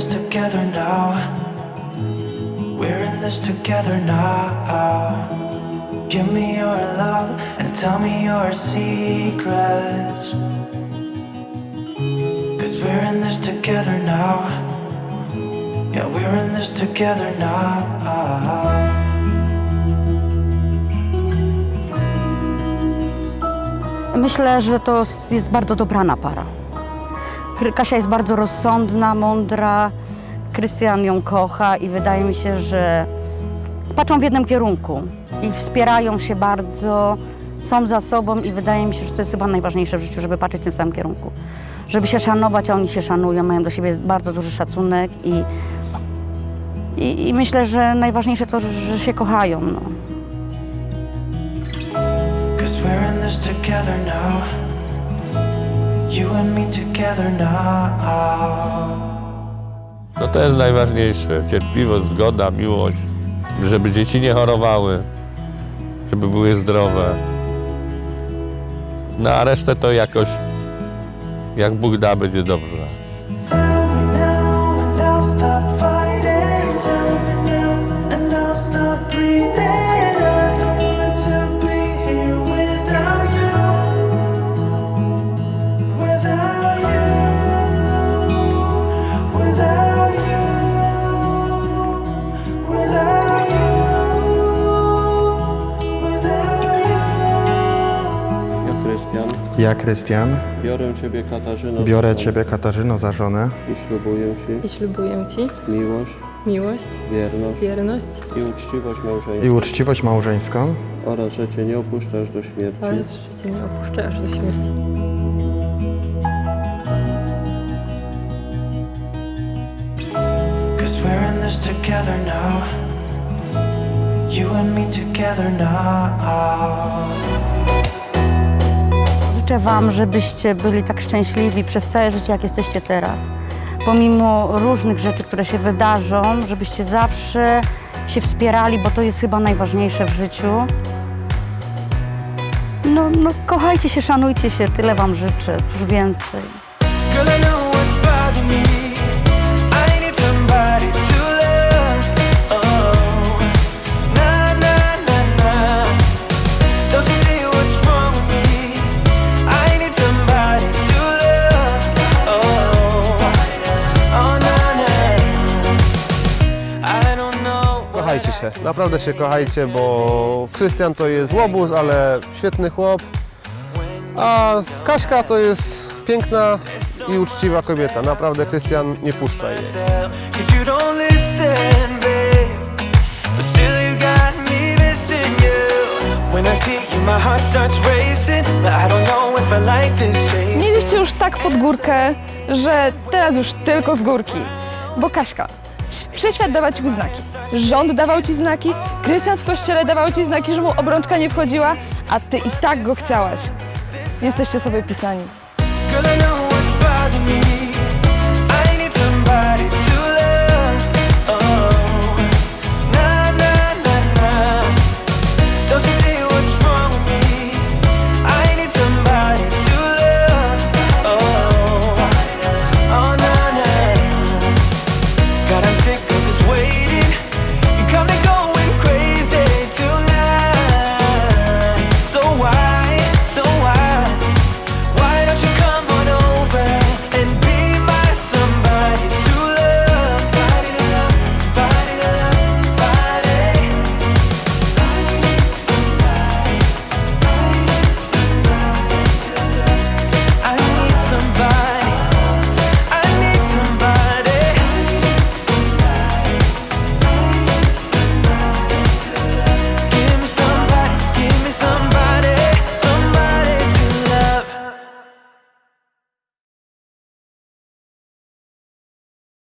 this together now. We're in this together now. Give me your love and tell me your secrets. Cause we're in this together now. Yeah, we're in this together now. Myślę, że to jest bardzo dobrana para. Kasia jest bardzo rozsądna, mądra, Krystian ją kocha i wydaje mi się, że patrzą w jednym kierunku i wspierają się bardzo, są za sobą i wydaje mi się, że to jest chyba najważniejsze w życiu, żeby patrzeć w tym samym kierunku. Żeby się szanować, a oni się szanują, mają do siebie bardzo duży szacunek i, i, i myślę, że najważniejsze to, że się kochają. No. You and me together now. No to jest najważniejsze. Cierpliwość, zgoda, miłość. Żeby dzieci nie chorowały, żeby były zdrowe. No a resztę to jakoś, jak Bóg da, będzie dobrze. Ja, Krystian, biorę Ciebie, Katarzyno, biorę za żonę. Ciebie, Katarzyno, za żonę. I ślubuję Ci. I ślubuję Ci. Miłość, miłość, wierność. Wierność. I uczciwość małżeńską. I uczciwość małżeńską. Oraz, że Cię nie opuszczasz do śmierci. Oraz że Cię nie opuszczę aż do śmierci. Cause we're in this together now. You and me together now. Życzę Wam, żebyście byli tak szczęśliwi przez całe życie, jak jesteście teraz. Pomimo różnych rzeczy, które się wydarzą, żebyście zawsze się wspierali, bo to jest chyba najważniejsze w życiu. No, no kochajcie się, szanujcie się, tyle Wam życzę, cóż więcej. Kochajcie się, naprawdę się kochajcie, bo Krystian to jest łobuz, ale świetny chłop, a Kaśka to jest piękna i uczciwa kobieta. Naprawdę Krystian nie puszcza jej. Mieliście już tak pod górkę, że teraz już tylko z górki. Bo Kaśka, wszechświat dawał ci znaki. Rząd dawał ci znaki, Krystian w kościele dawał ci znaki, że mu obrączka nie wchodziła, a ty i tak go chciałaś. Jesteście sobie pisani.